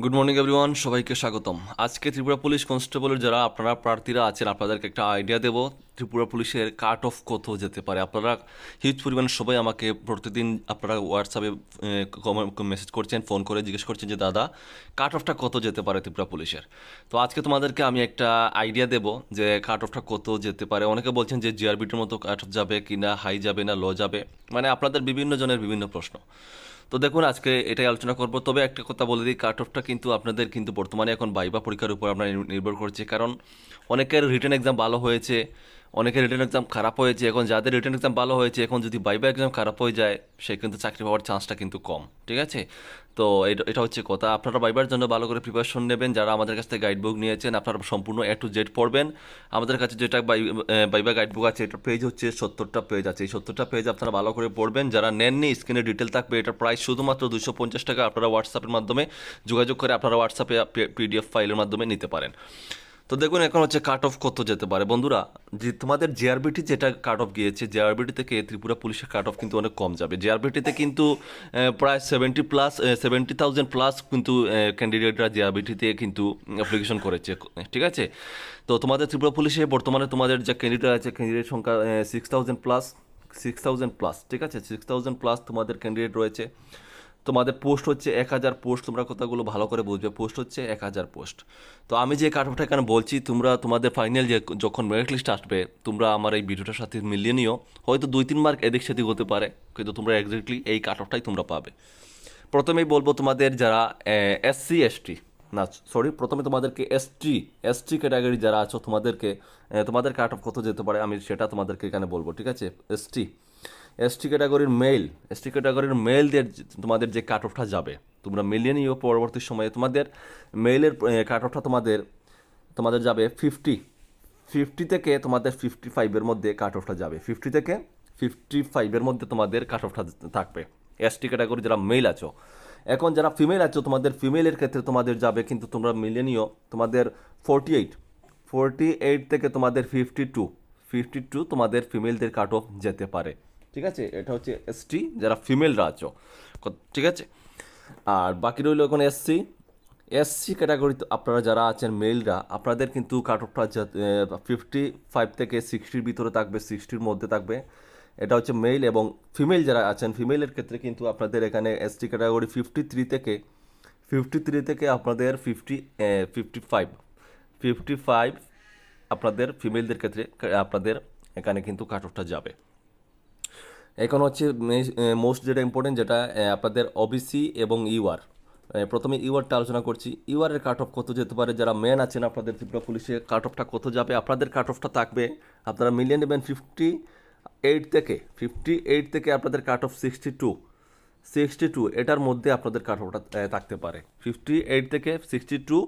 Good morning everyone সবাইকে স্বাগতম। আজকে ত্রিপুরা পুলিশ কনস্টেবলের যারা আপনারা প্রার্থীরা আছেন, আপনাদেরকে একটা আইডিয়া দেব। ত্রিপুরা পুলিশের কাট অফ কত যেতে পারে। আপনারা হিউজ পরিমাণ সবাই আমাকে প্রতিদিন আপনারা হোয়াটসঅ্যাপে মেসেজ করছেন ফোন করে জিজ্ঞেস করছেন যে, দাদা কাট অফটা কত যেতে পারে ত্রিপুরা পুলিশের? তো আজকে তোমাদেরকে আমি একটা আইডিয়া দেব যে কাট অফটা কত যেতে পারে। অনেকে বলছেন যে জিআরবিটির মতো কাট অফ যাবে কি না হাই যাবে না লো যাবে? মানে আপনাদের বিভিন্ন জনের বিভিন্ন প্রশ্ন। তো দেখুন, আজকে এটাই আলোচনা করব। তবে একটা কথা বলে দিই কাট অফটা কিন্তু আপনাদের কিন্তু বর্তমানে এখন বাইবা পরীক্ষার উপর আমরা নির্ভর করছে। কারণ অনেকের রিটার্ন এক্সাম ভালো হয়েছে অনেকের রিটার্ন এক্সাম খারাপ হয়েছে, এখন যাদের রিটার্ন এক্সাম ভালো হয়েছে, এখন যদি বাইবা এক্সাম খারাপ হয়ে যায়, সে কিন্তু চাকরি পাওয়ার চান্সটা কিন্তু কম, ঠিক আছে? তো এটা- হচ্ছে কথা। আপনারা বাইবার জন্য ভালো করে প্রিপারেশন নেবেন। যারা আমাদের কাছ থেকে গাইড বুক নিয়েছেন, আপনারা সম্পূর্ণ এ টু জেড পড়বেন। আমাদের কাছে যেটা বাইবা গাইড বুক আছে এটা পেজ হচ্ছে সত্তরটা পেজ আছে। এই সত্তরটা পেজ আপনারা ভালো করে পড়বেন। যারা নেননি স্ক্রিনে ডিটেল থাকবে, এটার প্রাইস শুধুমাত্র দুশো পঞ্চাশ টাকা। আপনারা হোয়াটসঅ্যাপের মাধ্যমে যোগাযোগ করে আপনারা হোয়াটসঅ্যাপে পিডিএফ ফাইলের মাধ্যমে নিতে পারেন। তো দেখুন, এখন হচ্ছে কাট অফ কত যেতে পারে। বন্ধুরা, যে তোমাদের জেআরবিটি যেটা কাট অফ গিয়েছে জেআরবিটি থেকে ত্রিপুরা পুলিশের কাট অফ কিন্তু অনেক কম যাবে। জেআরবিটিতে কিন্তু প্রায় seventy plus seventy thousand plus কিন্তু ক্যান্ডিডেটরা জেআরবিটিতে কিন্তু অ্যাপ্লিকেশন করেছে, ঠিক আছে? তো তোমাদের ত্রিপুরা পুলিশে বর্তমানে তোমাদের যে ক্যান্ডিডেট আছে ক্যান্ডিডেট সংখ্যা six thousand plus six thousand plus ঠিক আছে? সিক্স থাউজেন্ড প্লাস তোমাদের ক্যান্ডিডেট রয়েছে। তোমাদের পোস্ট হচ্ছে এক হাজার পোস্ট, তোমরা কথাগুলো ভালো করে বুঝবে। পোস্ট হচ্ছে এক হাজার পোস্ট। তো আমি যে কাট এখানে বলছি, তোমরা তোমাদের ফাইনাল যে যখন মেরিট লিস্ট আসবে, তোমরা আমার এই ভিডিওটার সাথে মিলিয়ে নিও। হয়তো দুই, তিন মার্ক এদিক সেদিক হতে পারে, কিন্তু তোমরা এক্স্যাক্টলি এই কাট অফটাই তোমরা পাবে। প্রথমেই বলব তোমাদের যারা এসসি এসটি না সরি প্রথমে তোমাদেরকে এসটি এসটি ক্যাটাগরি যারা আছো তোমাদেরকে তোমাদের কাট অফ কত যেতে পারে আমি সেটা তোমাদেরকে এখানে বলব, ঠিক আছে? এসটি এসটি ক্যাটাগরির মেল এসটি ক্যাটাগরির মেলদের তোমাদের যে কাট অফটা যাবে। তোমরা মিলিয়ে নিও পরবর্তী সময়ে তোমাদের মেলের কাট অফটা তোমাদের তোমাদের যাবে ফিফটি ফিফটি থেকে তোমাদের ফিফটি ফাইভের মধ্যে কাট অফটা যাবে। ফিফটি থেকে ফিফটি ফাইভের মধ্যে তোমাদের কাট অফটা থাকবে। এসটি ক্যাটাগরি যারা মেল আছো, এখন যারা ফিমেল আছো, তোমাদের ফিমেলের ক্ষেত্রে তোমাদের যাবে কিন্তু তোমরা মিলিয়ে নিও তোমাদের ফোরটি এইট ফোরটি এইট থেকে তোমাদের ফিফটি টু ফিফটি টু তোমাদের ফিমেলদের কাট অফ যেতে পারে। ঠিক আছে? এটা হচ্ছে এসটি যারা ফিমেলরা আছো। ঠিক আছে? আর বাকি রইল এখন এসসি এসসি ক্যাটাগরি আপনারা যারা আছেন মেলরা আপনাদের কিন্তু কাট অফটা ফিফটি ফাইভ থেকে সিক্সটির ভিতরে থাকবে সিক্সটির মধ্যে থাকবে। এটা হচ্ছে মেল এবং ফিমেল যারা আছেন ফিমেলের ক্ষেত্রে কিন্তু আপনাদের এখানে এসটি ক্যাটাগরি ফিফটি থ্রি থেকে ফিফটি থ্রি থেকে আপনাদের fifty fifty five fifty five আপনাদের ফিমেলদের ক্ষেত্রে, আপনাদের এখানে কিন্তু কাট অফটা যাবে। এখন হচ্ছে মোস্ট যেটা ইম্পর্টেন্ট যেটা আপনাদের ওবিসি এবং ইউআর প্রথমে ইউআরটা আলোচনা করছি। ইউআরের কাট অফ কত যেতে পারে? যারা মেন আছেন আপনাদের ত্রিপুরা পুলিশে কাট অফটা কত যাবে? আপনাদের কাট অফটা থাকবে আপনারা মিলিয়ে নেবেন ফিফটি এইট থেকে ফিফটি এইট থেকে আপনাদের cut off sixty two sixty two এটার মধ্যে আপনাদের কাট অফটা থাকতে পারে। ফিফটি এইট থেকে সিক্সটি টু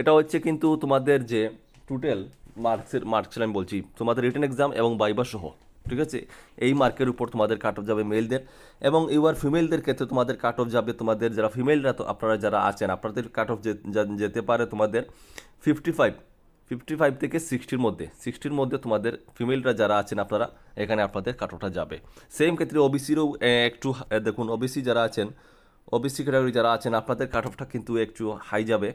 এটা হচ্ছে কিন্তু তোমাদের যে টোটাল মার্কসের মার্কসের আমি বলছি। তোমাদের রিটার্ন এক্সাম এবং বাইবা সহ। ঠিক আছে? এই মার্কের উপর তোমাদের কাট অফ যাবে মেলদের এবং ইউআর ফিমেলদের ক্ষেত্রে তোমাদের কাট অফ যাবে তোমাদের যারা ফিমেলরা তো আপনারা যারা আছেন, আপনাদের কাট অফ যেতে পারে তোমাদের ফিফটি ফাইভ ফিফটি ফাইভ থেকে সিক্সটির মধ্যে সিক্সটির মধ্যে তোমাদের ফিমেলরা যারা আছেন আপনারা, এখানে আপনাদের কাট অফটা যাবে। সেম ক্ষেত্রে ওবিসিরও একটু দেখুন ওবিসি যারা আছেন ওবিসি ক্যাটাগরি যারা আছেন, আপনাদের কাট অফটা কিন্তু একটু হাই যাবে।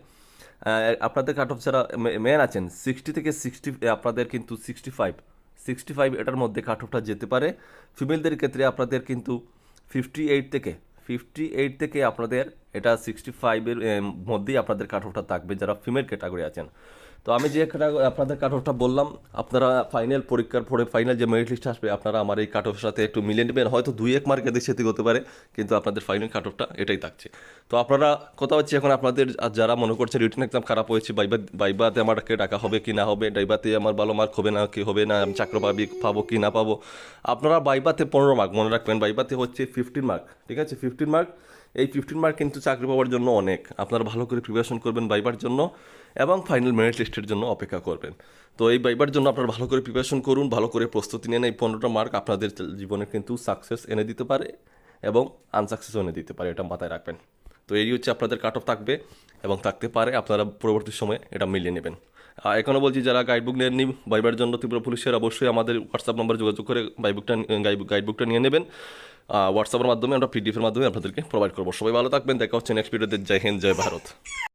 আপনাদের কাট অফ যারা মেন আছেন সিক্সটি থেকে সিক্সটি আপনাদের কিন্তু সিক্সটি ফাইভ সিক্সটি ফাইভ এটার মধ্যে কাট অফটা যেতে পারে। ফিমেলদের ক্ষেত্রে আপনাদের কিন্তু ফিফটি এইট থেকে ফিফটি এইট থেকে আপনাদের এটা সিক্সটি ফাইভের মধ্যেই আপনাদের কাট অফটা থাকবে যারা ফিমেল ক্যাটাগরি আছেন। তো আমি যে আপনাদের কাট অফটা বললাম, আপনারা ফাইনাল পরীক্ষার পরে ফাইনাল যে মেরিট লিস্ট আসবে, আপনারা আমার এই কাট অফের সাথে একটু মিলিয়ে নেবেন। হয়তো দুই এক মার্ক সেদিক হতে পারে, কিন্তু আপনাদের ফাইনাল কাট অফটা এটাই থাকছে। তো আপনারা কথা হচ্ছে এখন আপনাদের যারা মনে করছে রিটার্ন এক্সাম খারাপ হয়েছে বাইবা বাইবাতে আমাকে ডাকা হবে কি না হবে ডাইবাতে আমার ভালো মার্ক হবে না, কি হবে না, আমি চাকরি পাবি, পাবো কি না পাবো, আপনারা বাইবাতে পনেরো মার্ক মনে রাখবেন বাইবাতে হচ্ছে ফিফটিন মার্ক ঠিক আছে? ফিফটিন মার্ক এই ফিফটিন মার্ক কিন্তু চাকরি পাওয়ার জন্য অনেক। আপনারা ভালো করে প্রিপারেশন করবেন বাইবার জন্য এবং ফাইনাল মেরিট লিস্টের জন্য অপেক্ষা করবেন। তো এই বাইবার জন্য আপনারা ভালো করে প্রিপারেশন করুন, ভালো করে প্রস্তুতি নেন। এই পনেরোটা মার্ক আপনাদের জীবনে কিন্তু সাকসেস এনে দিতে পারে এবং আনসাকসেস এনে দিতে পারে, এটা মাথায় রাখবেন। তো এই হচ্ছে আপনাদের কাট অফ থাকবে এবং থাকতে পারে, আপনারা পরবর্তী সময়ে এটা মিলিয়ে নেবেন। এখনও বলছি, যারা গাইডবুক নিয়ে নেননি, বাইবার জন্য ত্রিপুরা পুলিশের অবশ্যই আমাদের হোয়াটসঅ্যাপ নম্বরে যোগাযোগ করে গাইডবুকটা গাইডবুকটা নিয়ে নেবেন। হোয়াটসঅ্যাপের মাধ্যমে আমরা পিডিএফের মাধ্যমে আপনাদেরকে প্রোভাইড করব। সবাই ভালো থাকবেন, দেখা হচ্ছে নেক্সট ভিডিওতে জয় হিন্দ, জয় ভারত।